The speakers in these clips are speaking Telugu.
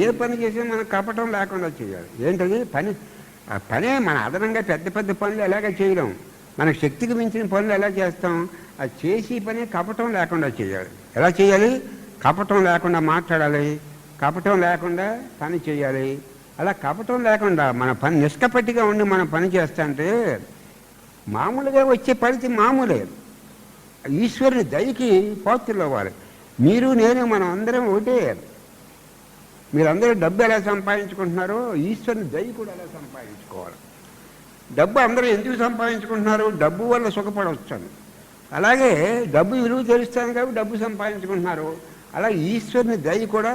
ఏ పని చేసినా మనం కపటం లేకుండా చేయాలి. ఏంటది? పని ఆ పనే మన అదనంగా పెద్ద పెద్ద పనులు ఎలాగ చేయలేం. మన శక్తికి మించిన పనులు ఎలా చేస్తాం? అది చేసి పని కపటం లేకుండా చేయాలి. ఎలా చేయాలి? కపటం లేకుండా మాట్లాడాలి. కపటం లేకుండా పని చేయాలి. అలా కపటం లేకుండా మన పని నిష్కపట్టిగా ఉండి మనం పని చేస్తుంటే మామూలుగా వచ్చే పరిధి మామూలే. ఈశ్వరుని దయకి పాత్రలు అవ్వాలి. మీరు నేను మనం అందరం ఒకటే. మీరందరూ డబ్బు ఎలా సంపాదించుకుంటున్నారో ఈశ్వరుని దయ కూడా ఎలా సంపాదించుకోవాలి. డబ్బు అందరూ ఎందుకు సంపాదించుకుంటున్నారు? డబ్బు వల్ల సుఖపడవచ్చాను అలాగే డబ్బు విలువ తెలుస్తాను కాబట్టి డబ్బు సంపాదించుకుంటున్నారు. అలా ఈశ్వరుని దయ కూడా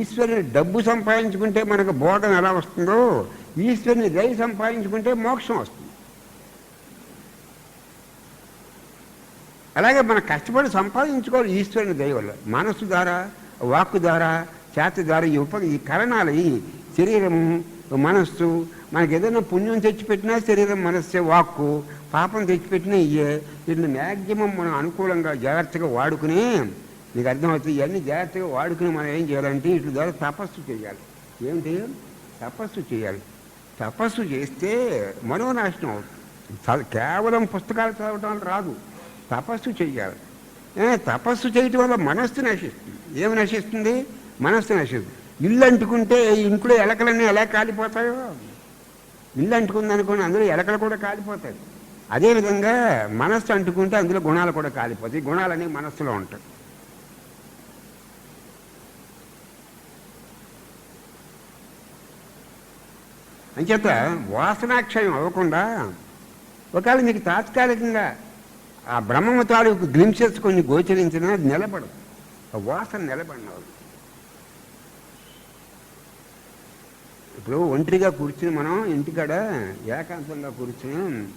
ఈశ్వరుని డబ్బు సంపాదించుకుంటే మనకు బోధన ఎలా వస్తుందో ఈశ్వరుని దయ సంపాదించుకుంటే మోక్షం వస్తుంది. అలాగే మనం కష్టపడి సంపాదించుకోవాలి ఈశ్వరుని దయ వల్ల. మనస్సు ద్వారా వాక్కు ద్వారా చేత ద్వారా ఈ ఉప ఈ కరణాలు ఈ శరీరము మనస్సు మనకి ఏదైనా పుణ్యం తెచ్చిపెట్టినా శరీరం మనస్సే వాక్కు పాపం తెచ్చిపెట్టినా ఇయ్యే. వీటిని మ్యాక్సిమం మనం అనుకూలంగా జాగ్రత్తగా వాడుకుని నీకు అర్థమవుతుంది ఇవన్నీ జాగ్రత్తగా వాడుకుని మనం ఏం చేయాలంటే వీటి ద్వారా తపస్సు చేయాలి. ఏమిటి? తపస్సు చేయాలి. తపస్సు చేస్తే మనోనాశనం అవుతుంది. కేవలం పుస్తకాలు చదవటం రాదు. తపస్సు చేయాలి. తపస్సు చేయటం వల్ల మనస్సు నశిస్తుంది. ఏమి నశిస్తుంది? మనస్సు నశిస్తుంది ఇల్లు అంటుకుంటే ఇంట్లో ఎలకలన్నీ ఎలా కాలిపోతాయో? ఇల్లు అంటుకుంది అనుకోండి అందులో ఎలకలు కూడా కాలిపోతాయి. అదేవిధంగా మనస్సు అంటుకుంటే అందులో గుణాలు కూడా కాలిపోతాయి. గుణాలన్నీ మనస్సులో ఉంటాయి. అంచేత వాసనాక్షయం అవ్వకుండా ఒకవేళ మీకు తాత్కాలికంగా ఆ బ్రహ్మము తాలూకు గ్లింసెస్ కొన్ని గోచరించినా అది నిలబడదు. వాసన నిలబడినవాడు. ఇప్పుడు ఒంటరిగా కూర్చుని మనం ఇంటికాడ ఏకాంతంగా కూర్చుని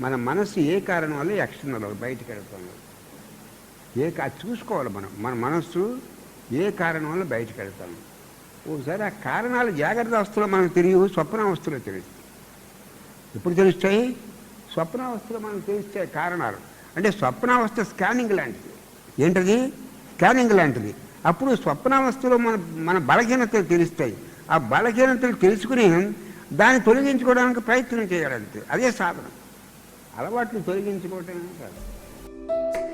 మన మనసు ఏ కారణం వల్ల ఎక్స్టర్నల్ బయటికి వెళ్తుంది? ఏ చూసుకోవాలి మనం. మన మనస్సు ఏ కారణం వల్ల బయటికి వెళ్తాం ఒకసారి ఆ కారణాలు జాగ్రత్త అవస్థలో మనకు తెలియవు స్వప్నావస్థలో తెలుస్తాయి. ఎప్పుడు తెలుస్తాయి? స్వప్నావస్థలో మనకు తెలుస్తాయి కారణాలు. అంటే స్వప్నావస్థ స్కానింగ్ లాంటిది. ఏంటది? స్కానింగ్ లాంటిది. అప్పుడు స్వప్నావస్థలో మన మన బలహీనతలు తెలుస్తాయి. ఆ బలహీనతలు తెలుసుకుని దాన్ని తొలగించుకోవడానికి ప్రయత్నం చేయాలంతే. అదే సాధనం. అలవాట్లు తొలగించుకోవటమే కాదు.